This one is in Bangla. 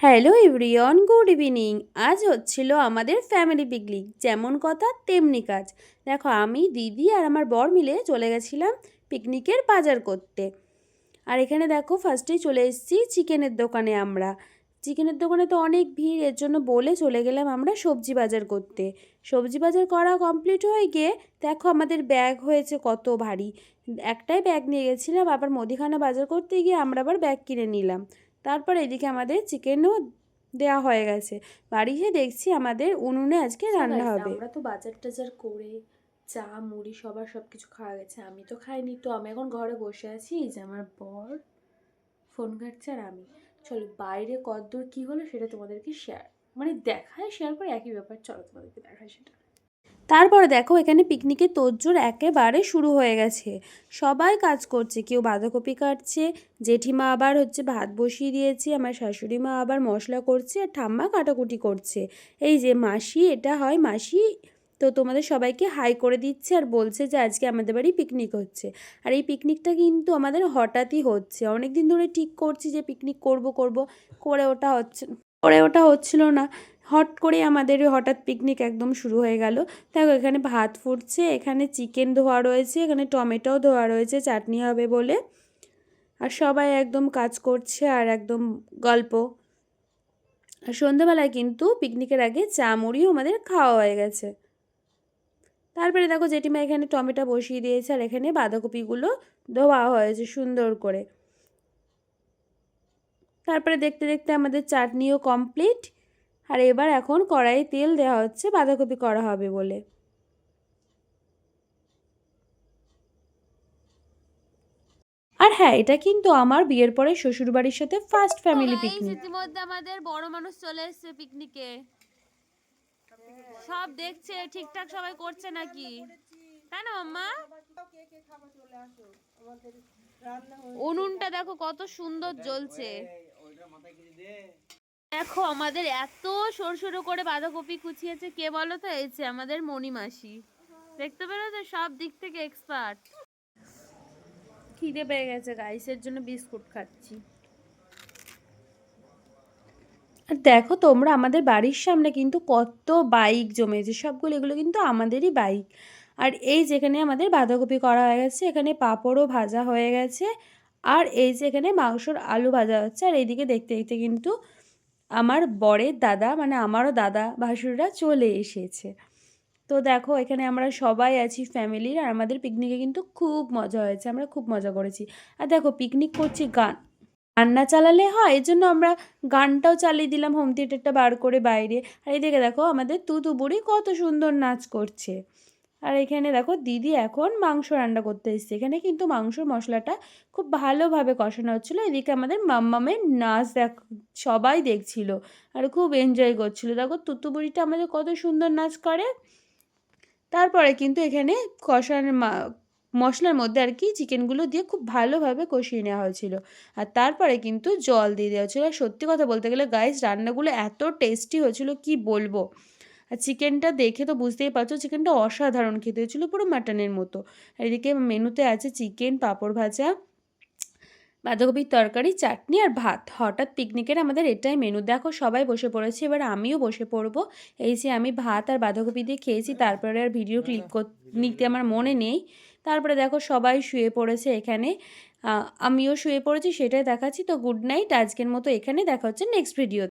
Hello everyone, good evening. আজ হচ্ছিল আমাদের ফ্যামিলি পিকনিক, যেমন কথা তেমনি কাজ। দেখো, আমি, দিদি আর আমার বর মিলে চলে গেছিলাম পিকনিকের বাজার করতে। আর এখানে দেখো, ফার্স্টেই চলে এসেছি চিকেনের দোকানে আমরা। চিকেনের দোকানে তো অনেক ভিড়, এর জন্য বলে চলে গেলাম আমরা সবজি বাজার করতে। সবজি বাজার করা কমপ্লিট হয়ে গিয়ে দেখো, আমাদের ব্যাগ হয়েছে কত ভারী। একটাই ব্যাগ নিয়ে গেছিলাম, আবার মুদিখানা বাজার করতে গিয়ে আমরা আবার ব্যাগ কিনে নিলাম। তারপর এদিকে আমাদের চিকেনও দেওয়া হয়ে গেছে। বাড়ি এসে দেখছি আমাদের উনুনে আজকে রান্না হবে। আমরা তো বাজার টাজার করে চা মুড়ি সবার সব কিছু খাওয়া গেছে। আমি তো খাইনি তো আমি এখন ঘরে বসে আছি। এই যে আমার বর ফোন ঘাটছে আর আমি। চলো বাইরে কতদূর কী হলো সেটা তোমাদেরকে শেয়ার মানে দেখায় শেয়ার করে একই ব্যাপার। চলো তোমাদেরকে দেখায় সেটা। তারপরে দেখো এখানে পিকনিকের তোড়জোড় একেবারে শুরু হয়ে গেছে। সবাই কাজ করছে, কেউ বাঁধাকপি কাটছে, জেঠিমা আবার হচ্ছে ভাত বসিয়ে দিয়েছে, আমার শাশুড়ি মা আবার মশলা করছে আর ঠাম্মা কাটাকুটি করছে। এই যে মাসি, এটা হয় মাসি, তো তোমাদের সবাইকে হাই করে দিচ্ছে আর বলছে যে আজকে আমাদের বাড়ি পিকনিক হচ্ছে। আর এই পিকনিকটা কিন্তু আমাদের হঠাৎই হচ্ছে। অনেক দিন ধরে ঠিক করছি যে পিকনিক করব করব, করে ওটা হচ্ছে, করে ওটা হচ্ছিল না। হট করে আমাদের হঠাৎ পিকনিক একদম শুরু হয়ে গেল। দেখো, এখানে ভাত ফুটছে, এখানে চিকেন ধোয়া রয়েছে, এখানে টমেটোও ধোয়া রয়েছে, চাটনি হবে বলে। আর সবাই একদম কাজ করছে আর একদম গল্প। আর সন্ধ্যাবেলায় কিন্তু পিকনিকের আগে চা মুড়িও আমাদের খাওয়া হয়ে গেছে। তারপরে দেখো, জেঠিমা এখানে টমেটো বসিয়ে দিয়েছে আর এখানে বাঁধাকপিগুলো ধোয়া হয়েছে সুন্দর করে। তারপরে দেখতে দেখতে আমাদের চাটনিও কমপ্লিট আর এবার এখন কড়াই তেল দেওয়া হচ্ছে বাঁধাকপি করা হবে বলে। আর হ্যাঁ এটা কিন্তু আমার বিয়ের পরে শ্বশুর বাড়ির সাথে ফার্স্ট ফ্যামিলি পিকনিক ইতিমধ্যে আমাদের বড় মানুষ চলে এসেছে পিকনিকে সব দেখছে ঠিকঠাক সবাই করছে নাকি? তাই না মাম্মা? উনুনটা দেখো কত সুন্দর জ্বলছে। দেখো, আমাদের এত সরু সরু করে বাঁধাকপি কুচিয়েছে, কে বলো তো? এসে আমাদের মণিমাসি। দেখতে পেরেছ সব দিক থেকে এক্সপার্ট খিদে পেয়ে গেছে গাইসের জন্য বিস্কুট খাচ্ছি। আর দেখো, তোমরা আমাদের বাড়ির সামনে কিন্তু কত বাইক জমেছে। সবগুলো, এগুলো কিন্তু আমাদেরই বাইক আর এই যেখানে আমাদের বাঁধাকপি করা হয়ে গেছে, এখানে পাঁপড়ও ভাজা হয়ে গেছে। আর এই যে এখানে মাংসর আলু ভাজা হচ্ছে, আর এইদিকে দেখতে দেখতে কিন্তু আমার বরের দাদা মানে আমারও দাদা ভাসুররা চলে এসেছে। তো দেখো, এখানে আমরা সবাই আছি ফ্যামিলির আর আমাদের পিকনিকে কিন্তু খুব মজা হয়েছে, আমরা খুব মজা করেছি। আর দেখো পিকনিক করছি গান। গান না চালালে হয় এই জন্য আমরা গানটাও চালিয়ে দিলাম হোম থিয়েটারটা বার করে বাইরে। আর এই এদিকে দেখো, আমাদের তুতু বুড়ি কত সুন্দর নাচ করছে। আর এখানে দেখো দিদি এখন মাংস রান্না করতে এসেছে। এখানে কিন্তু মাংসর মশলাটা খুব ভালোভাবে কষানো হচ্ছিল। এদিকে আমাদের মাম্মামের নাচ দেখ, সবাই দেখছিল আর খুব এনজয় করছিল। দেখো তুতু বুড়িটা আমাদের কত সুন্দর নাচ করে। তারপরে কিন্তু এখানে কষানোর মশলার মধ্যে আর কি চিকেনগুলো দিয়ে খুব ভালোভাবে কষিয়ে নেওয়া হয়েছিল। আর তারপরে কিন্তু জল দিয়ে দেওয়া হয়েছিল আর সত্যি কথা বলতে গেলে গাইস রান্নাগুলো এত টেস্টি হয়েছিল কি বলব? আর চিকেনটা দেখে তো বুঝতেই পারছ চিকেনটা অসাধারণ খেতে হয়েছিল, পুরো মাটনের মতো। আর এদিকে মেনুতে আছে চিকেন পাঁপড় ভাজা, বাঁধাকপির তরকারি, চাটনি আর ভাত। হঠাৎ পিকনিকের আমাদের এটাই মেনু দেখো, সবাই বসে পড়েছে, এবার আমিও বসে পড়ব। এই যে আমি ভাত আর বাঁধাকপি দিয়ে খেয়েছি, তারপরে আর ভিডিও ক্লিক নিতে আমার মনে নেই। তারপরে দেখো, সবাই শুয়ে পড়েছে এখানে। আমিও শুয়ে পড়েছি, সেটাই দেখাচ্ছি। তো গুড নাইট আজকের মতো এখানে। দেখা হচ্ছে নেক্সট ভিডিও